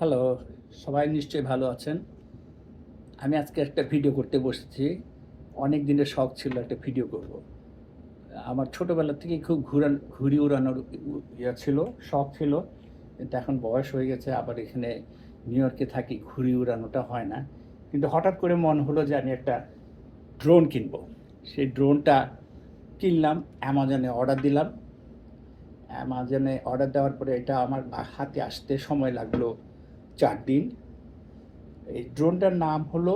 Hello, সবাই নিশ্চয়ই ভালো আছেন। আমি আজকে একটা ভিডিও করতে বসেছি। অনেক দিনের শখ ছিল একটা ভিডিও করব। আমার ছোটোবেলা থেকে খুব ঘুরান ঘুরি উড়ানোর ইয়ে ছিল, শখ ছিল। কিন্তু এখন বয়স হয়ে গেছে, আবার এখানে নিউ ইয়র্কে থাকি ঘুরি উড়ানোটা হয় না। কিন্তু হঠাৎ করে মন হলো যে আমি একটা ড্রোন কিনবো। সেই ড্রোনটা কিনলাম অ্যামাজনে অর্ডার দিলাম। অ্যামাজনে অর্ডার দেওয়ার পরে এটা আমার হাতে আসতে সময় লাগল চার দিন। এই ড্রোনটার নাম হলো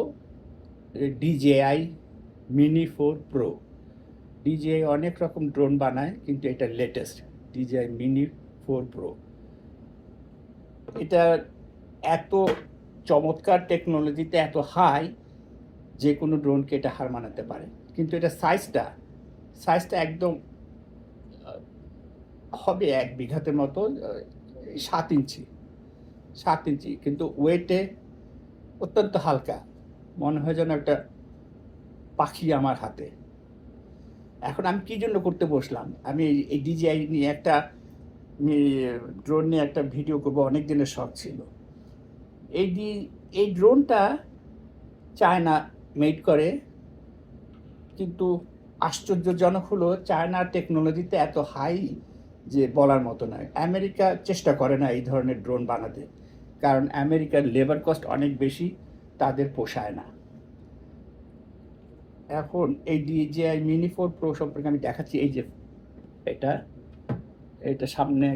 DJI Mini four Pro. DJI অনেক রকম ড্রোন বানায়, কিন্তু এটা latest DJI Mini four Pro. এটা এত চমৎকার টেকনোলজিতে এত হাই যে কোনো ড্রোনকে এটা হার মানাতে পারে। কিন্তু এটা সাইজটা সাইজটা একদম হবে এক বিঘাতের মতো সাত ইঞ্চি। সাত ইঞ্চি কিন্তু ওয়েটে অত্যন্ত হালকা। মনে হয় যেন একটা পাখি আমার হাতে। এখন আমি কি জন্য করতে বসলাম? আমি এই- ডিজিআই নিয়ে একটা ড্রোন নিয়ে একটা ভিডিও করব, অনেক দিনের শখ ছিল। এই ডি এই ড্রোনটা চায়না মেড করে, কিন্তু আশ্চর্যজনক হলো চায়নার টেকনোলজিতে এত হাই যে বলার মতো নয়। আমেরিকা চেষ্টা করে না এই ধরনের ড্রোন বানাতে। কারণ আমেরিকার লেবার কস্ট অনেক বেশি, তাদের পোষায় না। এখন এই ডিজিআই মিনি ফোর প্রো সম্পর্কে আমি দেখাচ্ছি, এই যে এটা এটা সামনে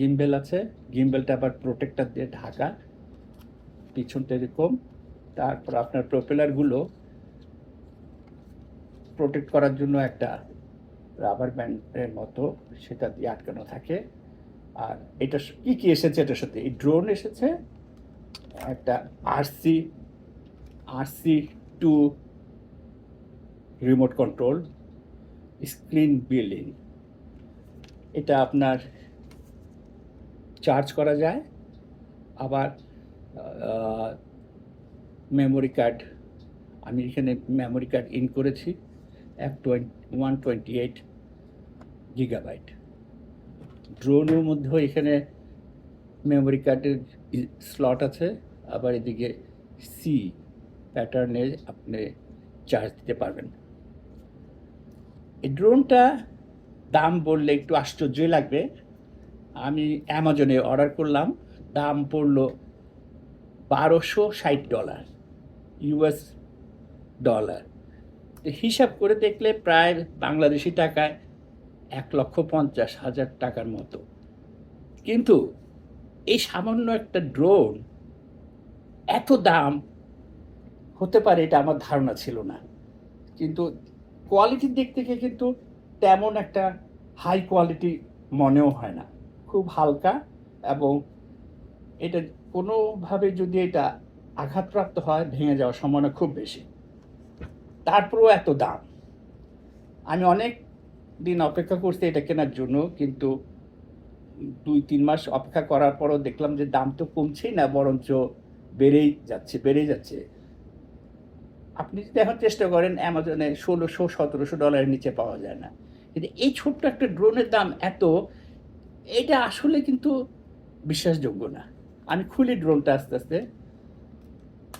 গিম্বেল আছে গিম্বেলটা আবার প্রোটেক্টার দিয়ে ঢাকা, পিছনটা এরকম, তারপর আপনার প্রোপেলারগুলো প্রোটেক্ট করার জন্য একটা রাবার ব্যান্ডের মতো, সেটা দিয়ে আটকানো থাকে। আর এটা কি কি এসেছে? এটার সাথে এই ড্রোন এসেছে, একটা RC RC two remote control screen building এটা আপনার চার্জ করা যায়, আবার মেমোরি কার্ড আমি এখানে মেমোরি কার্ড ইন করেছি, এক twenty one twenty eight gigabyte ড্রোনের মধ্যেও এখানে মেমোরি কার্ডের স্লট আছে। আবার এদিকে সি প্যাটার্নে আপনি চার্জ দিতে পারবেন। এই ড্রোনটা দাম বললে একটু আশ্চর্যই লাগবে। আমি অ্যামাজনে অর্ডার করলাম। দাম পড়ল বারোশো ষাট ডলার ইউএস ডলার হিসাব করে দেখলে প্রায় বাংলাদেশি টাকায় এক লক্ষ পঞ্চাশ হাজার টাকার মতো। কিন্তু এই সামান্য একটা ড্রোন এত দাম হতে পারে এটা আমার ধারণা ছিল না। কিন্তু কোয়ালিটির দিক থেকে কিন্তু তেমন একটা হাই কোয়ালিটি মনেও হয় না। খুব হালকা এবং এটা কোনোভাবে যদি এটা আঘাতপ্রাপ্ত হয়, ভেঙে যাওয়ার সম্ভাবনা খুব বেশি। তারপরেও এত দাম। আমি অনেক দিন অপেক্ষা করছি এটা কেনার জন্য, কিন্তু দুই, তিন মাস অপেক্ষা করার পরও দেখলাম যে দাম তো কমছেই না, বরঞ্চ বেড়েই যাচ্ছে বেড়েই যাচ্ছে। আপনি যদি এখন চেষ্টা করেন অ্যামাজনে ষোলোশো, সতেরোশো ডলারের নিচে পাওয়া যায় না। কিন্তু এই ছোট্ট একটা ড্রোনের দাম এত, এটা আসলে কিন্তু বিশ্বাসযোগ্য না। আমি খুলি ড্রোনটা আস্তে আস্তে।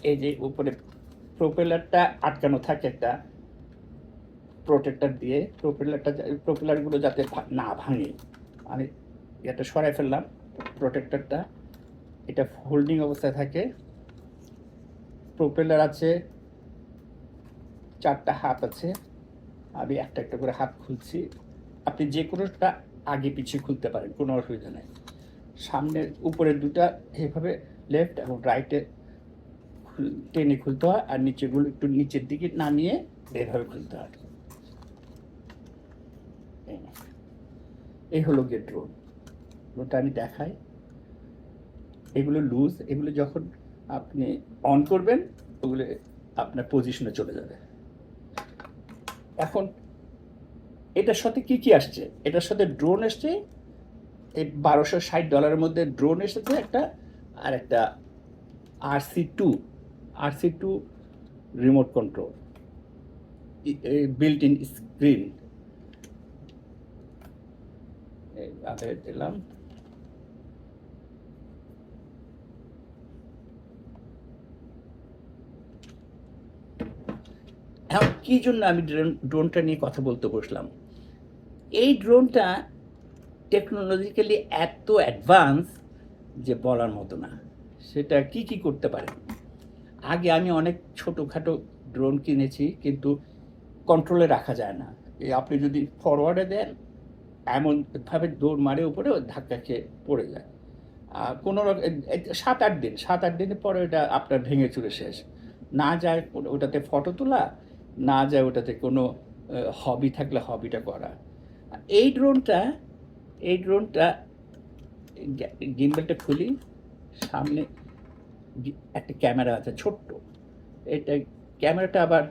এই যে উপরে প্রোপেলারটা আটকানো থাকে একটা প্রোটেক্টর দিয়ে প্রোপেলারটা প্রোপেলারগুলো যাতে না ভাঙে। আমি এটা সরাই ফেললাম প্রোটেক্টরটা এটা হোল্ডিং অবস্থায় থাকে। প্রোপেলার আছে, চারটা হাত আছে। আমি একটা একটা করে হাত খুলছি। আপনি যে কোনোটা আগে পিছিয়ে খুলতে পারেন, কোনো অসুবিধা নেই। সামনের উপরে দুটা এভাবে লেফট এবং রাইটে টেনে খুলতে হয়, আর নিচেগুলো একটু নিচের দিকে নামিয়ে এভাবে খুলতে হয়। এই হলো গিয়ে ড্রোন ড্রোনটা আমি দেখাই। এগুলো লুজ এগুলো যখন আপনি অন করবেন, ওগুলো আপনার পজিশনে চলে যাবে। এখন, এটার সাথে কি কি আসছে? এটার সাথে ড্রোন এসছে, এই বারোশো ষাট ডলারের মধ্যে ড্রোন এসেছে একটা, আর একটা RC two RC two remote control built in screen আধারে দিলাম। কী জন্য আমি ড্রোন ড্রোনটা নিয়ে কথা বলতে বসলাম? এই ড্রোনটা টেকনোলজিক্যালি এত অ্যাডভান্স যে বলার মতো না। সেটা কি কি করতে পারে? আগে আমি অনেক ছোটোখাটো ড্রোন কিনেছি, কিন্তু কন্ট্রোলে রাখা যায় না। এই আপনি যদি ফরওয়ার্ডে দেন এমনভাবে দৌড় মারে উপরে ধাক্কা খেয়ে পড়ে যায়। আর কোনো সাত আট দিন, সাত আট দিনের পরে ওটা আপনার ভেঙে চুরে শেষ। না যায় ওটাতে ফটো তোলা, না যায় ওটাতে কোনো হবি থাকলে হবিটা করা। এই ড্রোনটা এই ড্রোনটা গিম্বেলটা খুলি, সামনে একটা ক্যামেরা আছে ছোট্ট। এটা ক্যামেরাটা আবার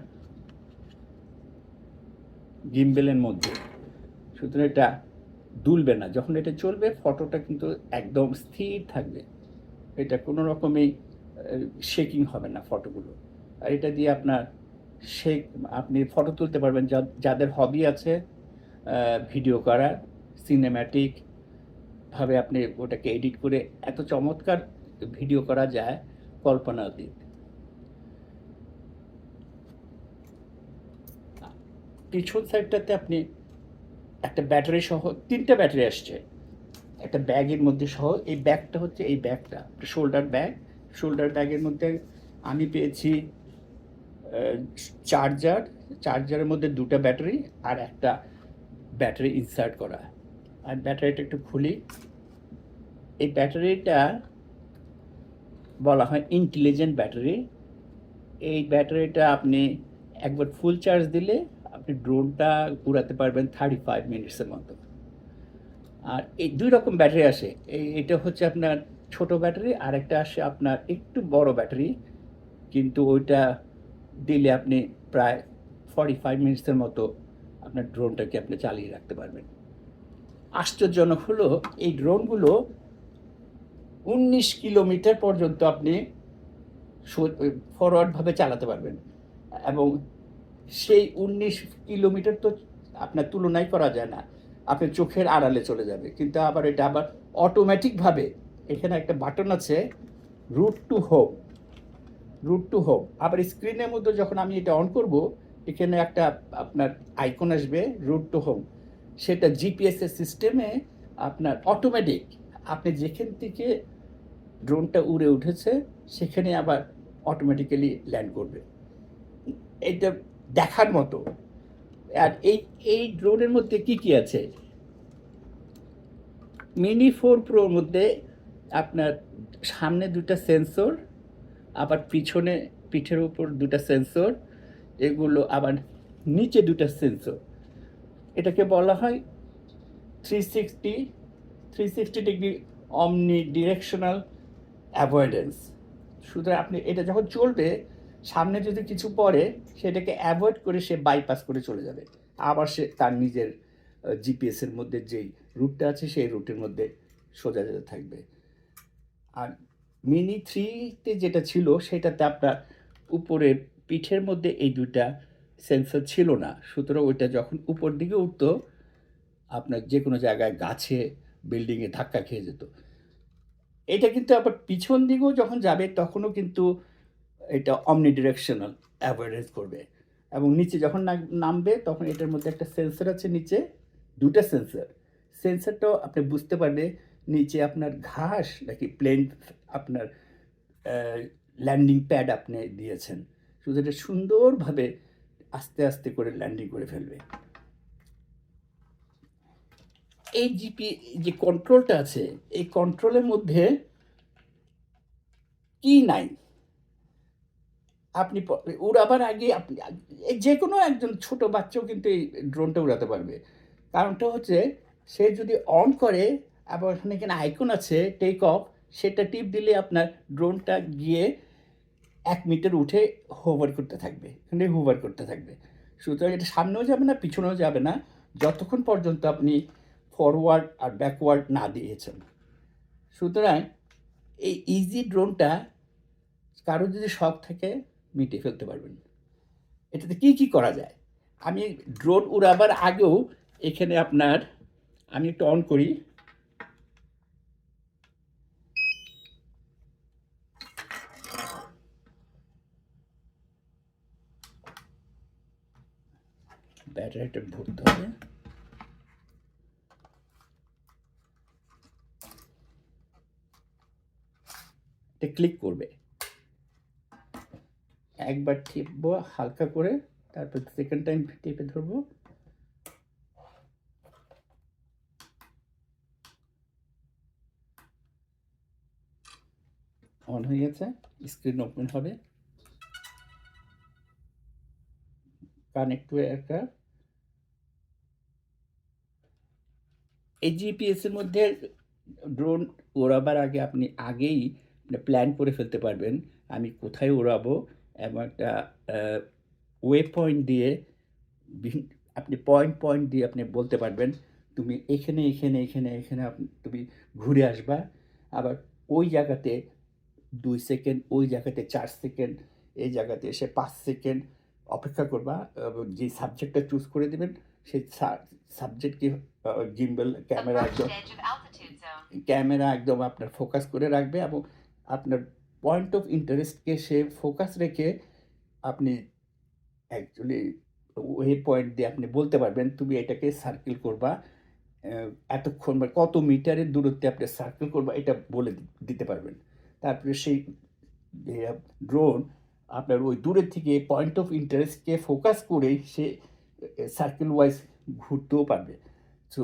গিম্বেলের মধ্যে। সুতরাং এটা দুলবে না। যখন এটা চলবে, ফটোটা কিন্তু একদম স্থির থাকবে। এটা কোনো রকমই শেকিং হবে না ফটোগুলো। আর এটা দিয়ে আপনার শেক আপনি ফটো তুলতে পারবেন যাদের হবি আছে ভিডিও করা সিনেম্যাটিক ভাবে আপনি ওটাকে এডিট করে এত চমৎকার ভিডিও করা যায় কল্পনা কল্পনাতীত পিছন সাইডটাতে আপনি একটা ব্যাটারি সহ তিনটা ব্যাটারি আসছে। একটা ব্যাগের মধ্যে সহ, এই ব্যাগটা হচ্ছে এই ব্যাগটা শোল্ডার ব্যাগ শোল্ডার ব্যাগের মধ্যে আমি পেয়েছি চার্জার চার্জারের মধ্যে দুটো ব্যাটারি আর একটা ব্যাটারি ইনসার্ট করা। আর ব্যাটারিটা একটু খুলি। এই ব্যাটারিটা বলা হয় ইন্টেলিজেন্ট ব্যাটারি এই ব্যাটারিটা আপনি একবার ফুল চার্জ দিলে আপনি ড্রোনটা উড়াতে পারবেন থার্টি ফাইভ মিনিটসের মতো। আর এই দুই রকম ব্যাটারি আসে। এই, এটা হচ্ছে আপনার ছোট ব্যাটারি আর একটা আসে আপনার একটু বড় ব্যাটারি। কিন্তু ওইটা দিলে আপনি প্রায় ফর্টি ফাইভ মিনিটসের মতো আপনার ড্রোনটাকে আপনি চালিয়ে রাখতে পারবেন। আশ্চর্যজনক হলো, এই ড্রোনগুলো উনিশ কিলোমিটার পর্যন্ত আপনি ফরওয়ার্ডভাবে চালাতে পারবেন। এবং সেই উনিশ কিলোমিটার তো আপনার তুলনাই করা যায় না। আপনার চোখের আড়ালে চলে যাবে। কিন্তু আবার এটা আবার অটোমেটিকভাবে এখানে একটা বাটন আছে route to home route to home আবার স্ক্রিনের মধ্যে যখন আমি এটা অন করব, এখানে একটা আপনার আইকন আসবে রুট টু হোম সেটা জিপিএস এর সিস্টেমে আপনার অটোমেটিক আপনি যেখান থেকে ড্রোনটা উড়ে উঠেছে, সেখানে আবার অটোমেটিক্যালি ল্যান্ড করবে। এটা দেখার মতো। আর এই এই ড্রোনের মধ্যে কি কি আছে? মিনি ফোর প্রোর মধ্যে আপনার সামনে দুটা সেন্সর আবার পিছনে, পিঠের উপর দুটা সেন্সর এগুলো আবার নিচে দুটা সেন্সর এটাকে বলা হয় three sixty three sixty degree omni directional avoidance সুতরাং আপনি, এটা যখন চলবে সামনে যদি কিছু পড়ে, সেটাকে অ্যাভয়েড করে সে বাইপাস করে চলে যাবে। আবার সে তার নিজের জিপিএসের মধ্যে যেই রুটটা আছে, সেই রুটের মধ্যে সোজা যেতে থাকবে। আর মিনি থ্রিতে যেটা ছিল, সেটাতে আপনার উপরে পিঠের মধ্যে এই দুইটা সেন্সর ছিল না। সুতরাং ওইটা যখন উপর দিকে উঠতো, আপনার যে কোনো জায়গায় গাছে বিল্ডিংয়ে ধাক্কা খেয়ে যেত। এটা কিন্তু আবার পিছন দিকেও যখন যাবে, তখনও কিন্তু এটা অমনি ডিরেকশনাল অ্যাভয়েডেন্স করবে। এবং নিচে যখন নামবে, তখন এটার মধ্যে একটা সেন্সর আছে নিচে, দুটা সেন্সর সেন্সরটাও আপনি বুঝতে পারবে নিচে আপনার ঘাস নাকি প্লেন আপনার ল্যান্ডিং প্যাড আপনি দিয়েছেন। শুধু এটা সুন্দরভাবে আস্তে আস্তে করে ল্যান্ডিং করে ফেলবে। এই জিপি যে কন্ট্রোলটা আছে, এই কন্ট্রোলের মধ্যে কি নাই? আপনি উড়াবার আগে আপনি, যে কোনো একজন ছোট বাচ্চাও কিন্তু এই ড্রোনটা উড়াতে পারবে। কারণটা হচ্ছে, সে যদি অন করে, আবার ওখানে এখানে আইকন আছে টেক অফ সেটা টিপ দিলে আপনার ড্রোনটা গিয়ে এক মিটার উঠে হোভার করতে থাকবে, এখানে হোভার করতে থাকবে। সুতরাং এটা সামনেও যাবে না, পিছনেও যাবে না, যতক্ষণ পর্যন্ত আপনি ফরওয়ার্ড আর ব্যাকওয়ার্ড না দিয়েছেন। সুতরাং এই ইজি ড্রোনটা কারও যদি শখ থাকে মিটিয়ে ফেলতে পারবেন। এটাতে কি কি করা যায়? আমি ড্রোন উড়াবার আগেও এখানে আপনার, আমি একটু অন করি। ব্যাটারিটা ভরতে হবে। ক্লিক করবে। একবার টিপবো হালকা করে, তারপর সেকেন্ড টাইম টিপে ধরবো। অন হয়ে গেছে স্ক্রিন ওপেন হবে। কানেক্ট টু এয়ারক্রাফট এই জিপিএস এর মধ্যে ড্রোন ওড়াবার আগে আপনি আগেই প্ল্যান করে ফেলতে পারবেন, আমি কোথায় ওড়াবো এবং একটা ওয়ে পয়েন্ট দিয়ে আপনি পয়েন্ট পয়েন্ট দিয়ে আপনি বলতে পারবেন তুমি এখানে এখানে এখানে এখানে তুমি ঘুরে আসবা আবার ওই জায়গাতে দুই সেকেন্ড ওই জায়গাতে চার সেকেন্ড এই জায়গাতে এসে পাঁচ সেকেন্ড অপেক্ষা করবা এবং যে সাবজেক্টটা চুজ করে দেবেন সেই সাবজেক্টকে জিম্বল ক্যামেরা একদম. ক্যামেরা একদম আপনার ফোকাস করে রাখবে এবং আপনার পয়েন্ট অফ ইন্টারেস্টকে সে ফোকাস রেখে আপনি অ্যাকচুয়ালি ওয়ে পয়েন্ট দিয়ে আপনি বলতে পারবেন, তুমি এটাকে সার্কেল করবা। এতক্ষণ বা কত মিটারের দূরত্বে আপনি সার্কেল করবা, এটা বলে দিতে পারবেন। তারপরে সেই ড্রোন আপনার ওই দূরের থেকে পয়েন্ট অফ ইন্টারেস্টকে ফোকাস করেই সে সার্কেল ওয়াইজ ঘুরতেও পারবে। তো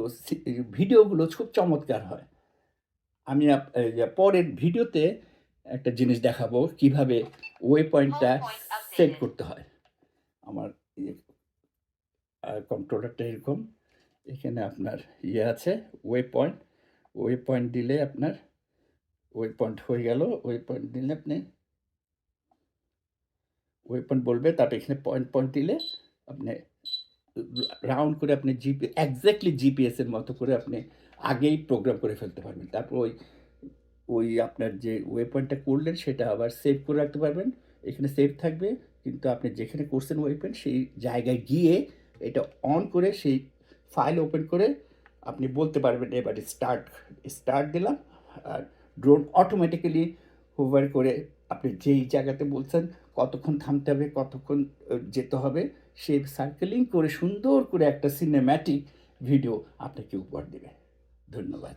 ভিডিওগুলো খুব চমৎকার হয়। আমি পরের ভিডিওতে একটা জিনিস দেখাবো কীভাবে ওয়ে পয়েন্টটা. সেট করতে হয় আমার কন্ট্রোলারটা এরকম এখানে আপনার ইয়ে আছে ওয়ে পয়েন্ট ওয়ে পয়েন্ট দিলে আপনার ওয়ে পয়েন্ট হয়ে গেল ওয়ে পয়েন্ট দিলে আপনি ওয়ে পয়েন্ট বলবে তারপর এখানে পয়েন্ট পয়েন্ট দিলে আপনি রাউন্ড করে আপনি জিপি একজ্যাক্টলি জিপিএসের মতো করে আপনি আগেই প্রোগ্রাম করে ফেলতে পারবেন তারপর ওই ওই আপনার যে ওয়ে পয়েন্টটা করলেন, সেটা আবার সেভ করে রাখতে পারবেন। এখানে সেভ থাকবে, কিন্তু আপনি যেখানে করছেন ওয়ে পয়েন্ট সেই জায়গায় গিয়ে এটা অন করে, সেই ফাইল ওপেন করে আপনি বলতে পারবেন, এবারে স্টার্ট স্টার্ট দিলাম। আর ড্রোন অটোমেটিক্যালি হোভার করে আপনি যেই জায়গাতে বলছেন, কতক্ষণ থামতে হবে, কতক্ষণ যেতে হবে, সেই সার্কেলিং করে সুন্দর করে একটা সিনেম্যাটিক ভিডিও আপনাকে উপহার দেবে। ধন্যবাদ।